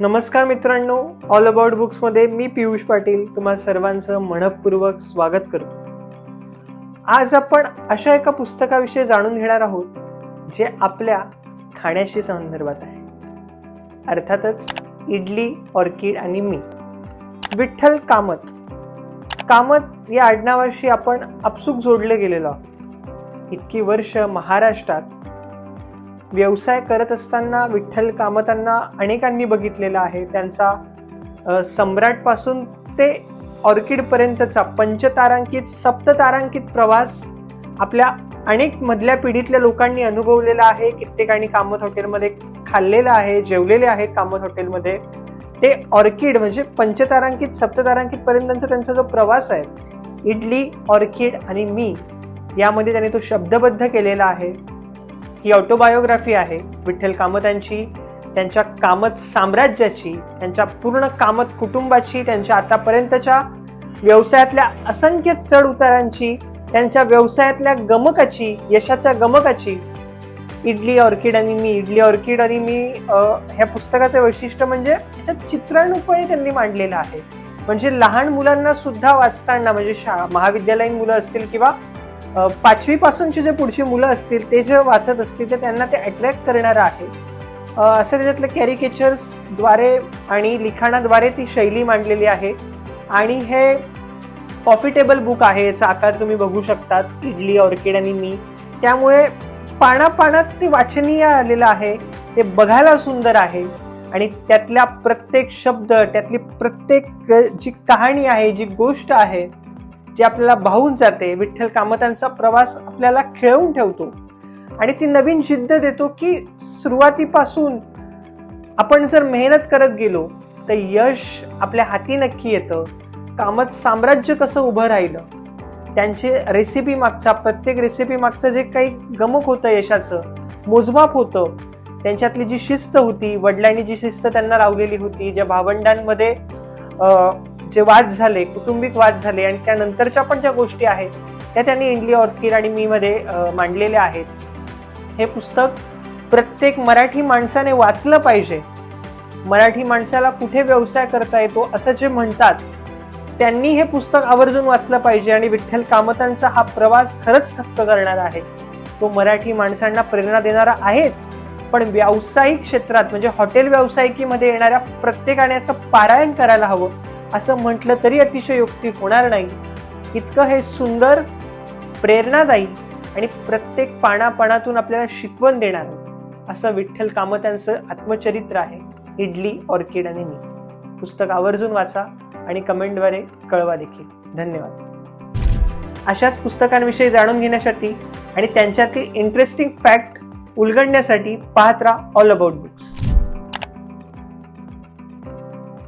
नमस्कार मित्रांनो all about बुक्समध्ये मी पियुष पाटील तुम्हा सर्वांचं मनपूर्वक स्वागत करतो. आज आपण अशा एका पुस्तकाविषयी जाणून घेणार आहोत जे आपल्या खाण्याशी संदर्भात आहे. अर्थातच इडली ऑर्किड आणि मी विठ्ठल कामत. कामत या आडनावाशी आपण आपसूक जोडले गेलेलो आहोत. इतकी वर्ष महाराष्ट्रात व्यवसाय करत असताना विठ्ठल कामतांना अनेकांनी बघितलेला आहे. त्यांचा सम्राटपासून ते ऑर्किडपर्यंतचा पंचतारांकित सप्ततारांकित प्रवास आपल्या अनेक मधल्या पिढीतल्या लोकांनी अनुभवलेला आहे. कित्येकांनी कामत हॉटेलमध्ये खाल्लेलं आहे जेवलेले आहेत कामत हॉटेलमध्ये. ते ऑर्किड म्हणजे पंचतारांकित सप्ततारांकित पर्यंतचा त्यांचा जो प्रवास आहे इडली ऑर्किड आणि मी यामध्ये त्यांनी तो शब्दबद्ध केलेला आहे. ही ऑटोबायोग्राफी आहे विठ्ठल कामतांची त्यांच्या कामत साम्राज्याची त्यांच्या पूर्ण कामत कुटुंबाची त्यांच्या आतापर्यंतच्या व्यवसायातल्या असंख्य चढ उतारांची त्यांच्या व्यवसायातल्या गमकाची यशाच्या गमकाची. इडली ऑर्किड आणि मी इडली ऑर्किड आणि मी ह्या पुस्तकाचं वैशिष्ट्य म्हणजे त्याच्यात चित्रानुपणे त्यांनी मांडलेलं आहे. म्हणजे लहान मुलांना सुद्धा वाचताना म्हणजे शा महाविद्यालयीन मुलं असतील किंवा पाचवीपासूनची जे पुढची मुलं असतील ते जे वाचत असतील ते त्यांना ते अट्रॅक्ट करणारं आहे. असं त्याच्यातलं कॅरिकेचर्सद्वारे आणि लिखाणाद्वारे ती शैली मांडलेली आहे. आणि हे प्रॉफिटेबल बुक आहे याचा आकार तुम्ही बघू शकतात इडली ऑर्किड आणि मी. त्यामुळे पानापानात ते वाचनीय आलेलं आहे ते बघायला सुंदर आहे. आणि त्यातल्या प्रत्येक शब्द त्यातली प्रत्येक जी कहाणी आहे जी गोष्ट आहे जे आपल्याला भावून जाते विठ्ठल कामतांचा प्रवास आपल्याला खेळवून ठेवतो. आणि ती नवीन जिद्द देतो की सुरुवातीपासून आपण जर मेहनत करत गेलो तर यश आपल्या हाती नक्की येतं. कामत साम्राज्य कसं उभं राहिलं? त्यांचे रेसिपी मागचा प्रत्येक रेसिपी मागचं जे काही गमक होतं यशाचं मोजमाप होतं. त्यांच्यातली जी शिस्त होती वडिलांनी जी शिस्त त्यांना लावलेली होती ज्या भावंडांमध्ये जे वाद झाले कुटुंबिक वाद झाले आणि त्यानंतरच्या पण ज्या गोष्टी आहेत त्या त्यांनी इंडली ऑर्किड आणि मी मध्ये मांडलेल्या आहेत. हे पुस्तक प्रत्येक मराठी माणसाने वाचलं पाहिजे. मराठी माणसाला कुठे व्यवसाय करता येतो असं जे म्हणतात त्यांनी हे पुस्तक आवर्जून वाचलं पाहिजे आणि विठ्ठल कामतांचा हा प्रवास खरंच थक्क करणारा आहे. तो मराठी माणसांना प्रेरणा देणारा आहेच पण व्यावसायिक क्षेत्रात म्हणजे हॉटेल व्यावसायिकीमध्ये येणाऱ्या प्रत्येकाने याचं पारायण करायला हवं. असं म्हटलं तरी अतिशयोक्ती होणार नाही. इतकं हे सुंदर प्रेरणादायी आणि प्रत्येक पानापानातून आपल्याला शिकवण देणार. असं विठ्ठल कामत्यांचं आत्मचरित्र आहे. इडली ऑर्किड आणि मी पुस्तक आवर्जून वाचा आणि कमेंटद्वारे कळवा देखील. धन्यवाद. अशाच पुस्तकांविषयी जाणून घेण्यासाठी आणि त्यांच्यातील इंटरेस्टिंग फॅक्ट उलगडण्यासाठी पाहत राहा ऑल अबाउट बुक्स